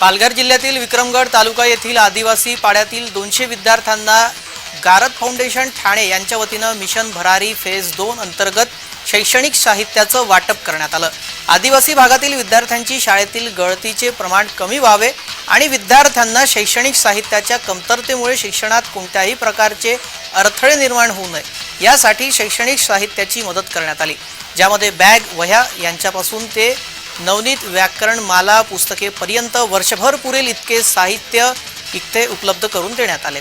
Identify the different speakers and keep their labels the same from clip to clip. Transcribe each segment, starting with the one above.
Speaker 1: पालघर जिल्ह्यातील विक्रमगड तालुका येथील आदिवासी पाड्यातील दोनशे विद्यार्थ्यांना गारद फाउंडेशन ठाणे यांच्या वतीनं मिशन भरारी फेज दोन अंतर्गत शैक्षणिक साहित्याचं वाटप करण्यात आलं. आदिवासी भागातील विद्यार्थ्यांची शाळेतील गळतीचे प्रमाण कमी व्हावे आणि विद्यार्थ्यांना शैक्षणिक साहित्याच्या कमतरतेमुळे शिक्षणात कोणत्याही प्रकारचे अडथळे निर्माण होऊ नये यासाठी शैक्षणिक साहित्याची मदत करण्यात आली. ज्यामध्ये बॅग वह्या यांच्यापासून ते नवनीत व्याकरण माला पुस्तके पर्यंत वर्षभर पुरेल इतके साहित्य इथे उपलब्ध करून देण्यात आले.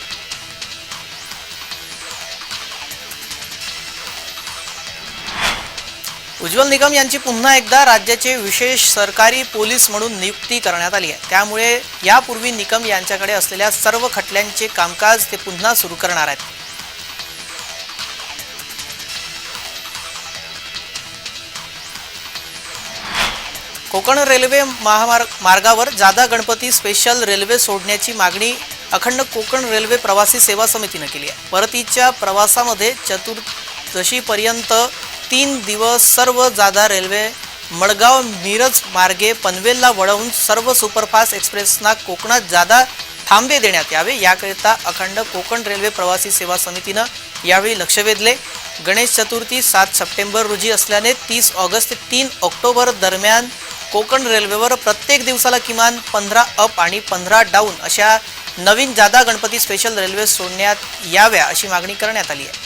Speaker 1: उज्ज्वल निगम यांची पुन्हा एकदा राज्याचे विशेष सरकारी पोलीस म्हणून नियुक्ती करण्यात आली आहे. त्यामुळे यापूर्वी निकम यांच्याकडे असलेल्या सर्व खटल्यांचे कामकाज ते पुन्हा सुरू करणार आहेत. कोकण रेल्वे महामार्ग मार्गावर जादा गणपती स्पेशल रेल्वे सोडण्याची मागणी अखंड कोकण रेल्वे प्रवासी सेवा समितीनं केली आहे. परतीच्या प्रवासामध्ये चतुर्दशीपर्यंत तीन दिवस सर्व जादा रेल्वे मडगाव मिरज मार्गे पनवेलला वळवून सर्व सुपरफास्ट एक्सप्रेसना कोकणात जादा थांबे देण्यात यावे याकरिता अखंड कोकण रेल्वे प्रवासी सेवा समितीनं यावेळी लक्ष वेधले. गणेश चतुर्थी सात सप्टेंबर रोजी असल्याने तीस ऑगस्ट ते तीन ऑक्टोबर दरम्यान कोकण रेल्वेवर प्रत्येक दिवसाला किमान पंधरा अप आणि पंधरा डाऊन अशा नवीन जादा गणपती स्पेशल रेल्वे सोडण्यात याव्या अशी मागणी करण्यात आली आहे.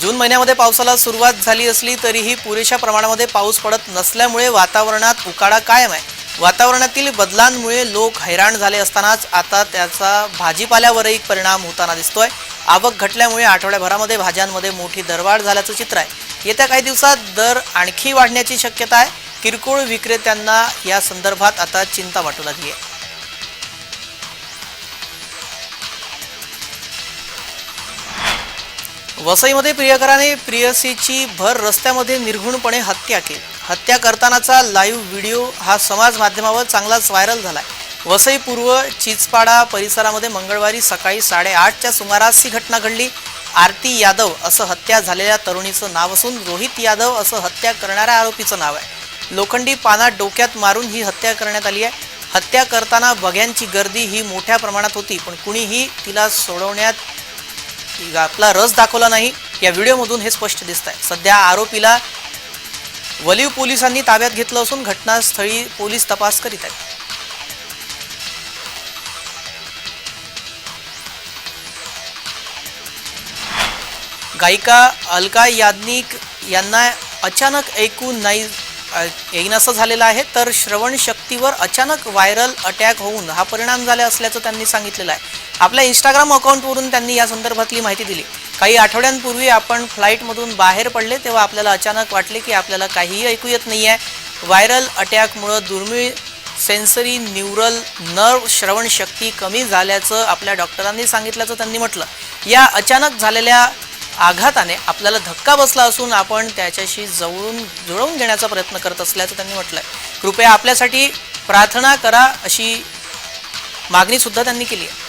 Speaker 1: जून महिन्यामध्ये पावसाला सुरुवात झाली असली तरीही पुरेशा प्रमाणामध्ये पाऊस पडत नसल्यामुळे वातावरणात उकाडा कायम आहे. वातावरणातील बदलांमुळे लोक हैराण झाले असतानाच आता त्याचा भाजीपाल्यावरही परिणाम होताना दिसतोय. आवक घटल्यामुळे आठवड्याभरामध्ये भाज्यांमध्ये मोठी दरवाढ झाल्याचं चित्र आहे. येत्या काही दिवसात दर आणखी वाढण्याची शक्यता आहे. किरकोळ विक्रेत्यांना या संदर्भात आता चिंता वाटू लागली आहे वसईमध्ये प्रियकराने प्रियसीची भर रस्त्यामध्ये निर्घुणपणे हत्या केली. हत्या करतानाचा लाईव्ह व्हिडिओ हा समाज माध्यमावर चांगलाच व्हायरल झाला आहे वसईपूर्व चिचपाडा परिसरामध्ये मंगळवारी सकाळी साडेआठच्या सुमारास ही घटना घडली. आरती यादव असं हत्या झालेल्या तरुणीचं नाव असून रोहित यादव असं हत्या करणाऱ्या आरोपीचं नाव आहे. लोखंडी पाना डोक्यात मारून ही हत्या करण्यात आली आहे. हत्या करताना बघ्यांची गर्दी ही मोठ्या प्रमाणात होती पण कुणीही तिला सोडवण्यात आपला रस दाखवला नाही. या व्हिडिओमधून हे स्पष्ट दिसत आहे सध्या आरोपीला वलीव पोलिसांनी ताब्यात घेतलं असून घटनास्थळी पोलीस तपास करीत आहेत. गायिका अलका याज्ञिक यांना अचानक ऐकून नाही अ, झालेलं आहे तर श्रवण शक्तीवर अचानक व्हायरल अटॅक होऊन हा परिणाम झाला असल्याचं त्यांनी सांगितलेलं आहे. आपल्या इंस्टाग्राम अकाउंटवरून त्यांनी या संदर्भातली माहिती दिली. काही आठवड्यांपूर्वी आपण फ्लाईटमधून बाहेर पडले तेव्हा आपल्याला अचानक वाटले की आपल्याला काहीही ऐकू येत नाही आहे व्हायरल अटॅकमुळं दुर्मिळ सेन्सरी न्यूरल नर्व श्रवण शक्ती कमी झाल्याचं आपल्या डॉक्टरांनी सांगितल्याचं त्यांनी म्हटलं. या अचानक झालेल्या आघाताने आपल्याला धक्का बसला असून आपण त्याच्याशी जवळून जुळवून घेण्याचा प्रयत्न करत असल्याचं त्यांनी म्हटलंय. कृपया आपल्यासाठी प्रार्थना करा अशी मागणीसुद्धा त्यांनी केली आहे.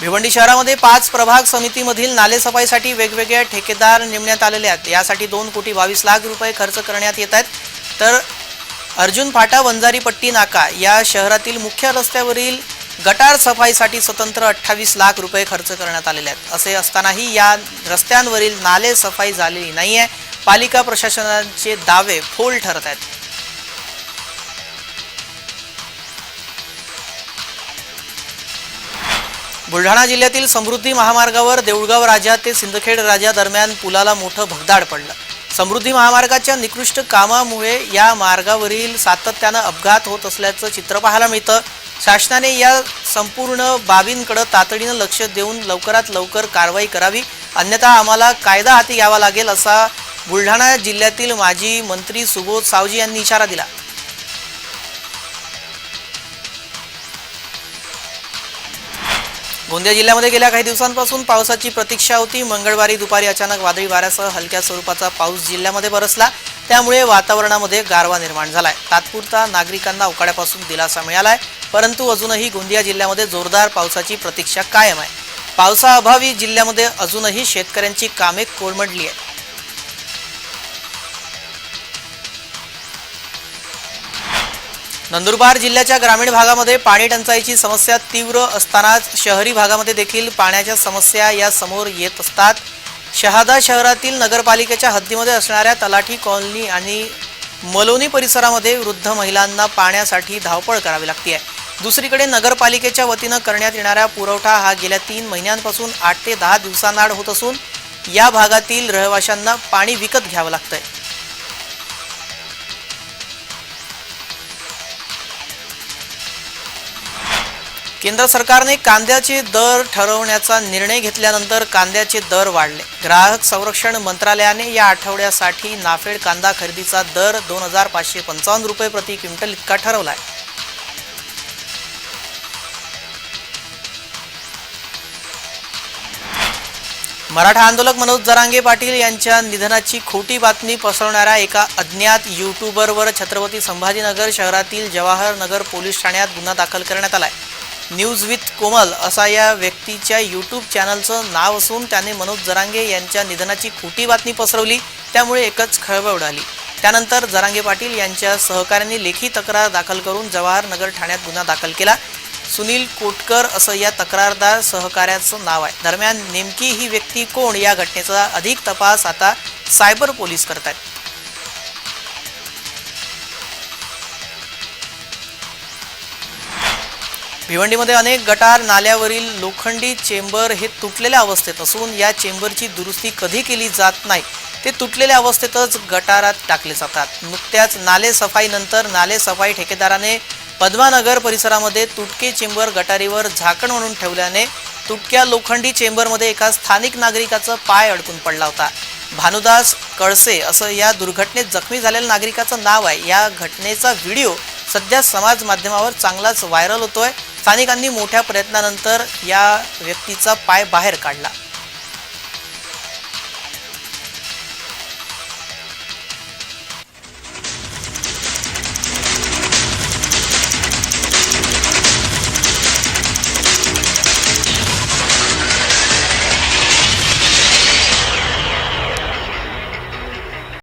Speaker 1: भिवंडी शहरामध्ये पाच प्रभाग समितीमधील नालेसफाईसाठी वेगवेगळ्या ठेकेदार नेमण्यात आलेले आहेत. यासाठी दोन कोटी बावीस लाख रुपये खर्च करण्यात येत आहेत. तर अर्जुन फाटा वंजारी पट्टी नाका या शहरातील मुख्य रस्त्यावरील गटार सफाईसाठी स्वतंत्र अठ्ठावीस लाख रुपये खर्च करण्यात आलेले आहेत. असे असतानाही या रस्त्यांवरील नाले सफाई झालेली नाही आहे पालिका प्रशासनाचे दावे फोल ठरत आहेत. बुलढाणा जिल्ह्यातील समृद्धी महामार्गावर देऊळगाव राजा ते सिंदखेड राजा दरम्यान पुलाला मोठं भगदाड पडलं. समृद्धी महामार्गाच्या निकृष्ट कामामुळे या मार्गावरील सातत्यानं अपघात होत असल्याचं चित्र पाहायला मिळतं. शासनाने या संपूर्ण बाबींकडे तातडीनं लक्ष देऊन लवकरात लवकर कारवाई करावी. अन्यथा आम्हाला कायदा हाती घ्यावा लागेल असा बुलढाणा जिल्ह्यातील माजी मंत्री सुबोध सावजी यांनी इशारा दिला. गोंदिया जिल्ह्यामध्ये गेल्या काही दिवसांपासून पावसाची प्रतीक्षा होती. मंगळवारी दुपारी अचानक वादळी वाऱ्यासह हलक्या स्वरूपाचा पाऊस जिल्ह्यामध्ये बरसला. त्यामुळे वातावरणामध्ये गारवा निर्माण झालाय. तात्पुरता नागरिकांना उकाड्यापासून दिलासा मिळालाय. परंतु अजूनही गोंदिया जिल्ह्यामध्ये जोरदार पावसाची प्रतीक्षा कायम आहे. पावसाअभावी जिल्ह्यामध्ये अजूनही शेतकऱ्यांची कामे कोलमडली आहेत. नंदुरबार जिल्ह्याच्या ग्रामीण भागामध्ये पाणी टंचाईची समस्या तीव्र असतानाच शहरी भागामध्ये देखील पाण्याच्या समस्या या समोर येत असतात. शहादा शहरातील नगरपालिकेच्या हद्दीमध्ये असणाऱ्या तलाठी कॉलनी आणि मलोनी परिसरामध्ये वृद्ध महिलांना पाण्यासाठी धावपळ करावी लागते आहे दुसरीकडे नगरपालिकेच्या वतीनं करण्यात येणारा पुरवठा हा गेल्या तीन महिन्यांपासून आठ ते दहा दिवसांआड होत असून या भागातील रहिवाशांना पाणी विकत घ्यावं लागतंय. केंद्र सरकारने कांद्याचे दर ठरवण्याचा निर्णय घेतल्यानंतर कांद्याचे दर वाढले. ग्राहक संरक्षण मंत्रालयाने या आठवड्यासाठी नाफेड कांदा खरेदीचा दर दोन हजार पाचशे पंचावन्न रुपये प्रति क्विंटल इतका ठरवला आहे. मराठा आंदोलक मनोज जरांगे पाटील यांच्या निधनाची खोटी बातमी पसरवणाऱ्या एका अज्ञात युट्यूबरवर छत्रपती संभाजीनगर शहरातील जवाहर नगर पोलीस ठाण्यात गुन्हा दाखल करण्यात आला आहे न्यूज विथ कोमल असा या व्यक्तीच्या यूट्यूब चॅनलचं नाव असून त्याने मनोज जरांगे यांच्या निधनाची खोटी बातमी पसरवली त्यामुळे एकच खळबळ उडाली. त्यानंतर जरांगे पाटील यांच्या सहकाऱ्यांनी लेखी तक्रार दाखल करून जवाहर नगर ठाण्यात गुन्हा दाखल केला. सुनील कोटकर असं या तक्रारदार सहकाऱ्याचं नाव आहे. दरम्यान नेमकी ही व्यक्ती कोण या घटनेचा अधिक तपास आता सायबर पोलीस करत आहेत भिवंडीमध्ये अनेक गटार नाल्यावरील लोखंडी चेंबर हे तुटलेल्या अवस्थेत असून या चेंबरची दुरुस्ती कधी केली जात नाही ते तुटलेल्या अवस्थेतच गटारात टाकले जातात. नुकत्याच नाले सफाईनंतर नाले सफाई ठेकेदाराने पद्मानगर परिसरामध्ये तुटके चेंबर गटारीवर झाकण म्हणून ठेवल्याने तुटक्या लोखंडी चेंबरमध्ये एका स्थानिक नागरिकाचा पाय अडकून पडला होता. भानुदास कळसे असं या दुर्घटनेत जखमी झालेल्या नागरिकाचं नाव आहे. या घटनेचा व्हिडिओ सध्या समाज माध्यमावर चांगलाच व्हायरल होतोय. स्थानिकांनी मोठ्या प्रयत्नानंतर या व्यक्तीचा पाय बाहेर काढला.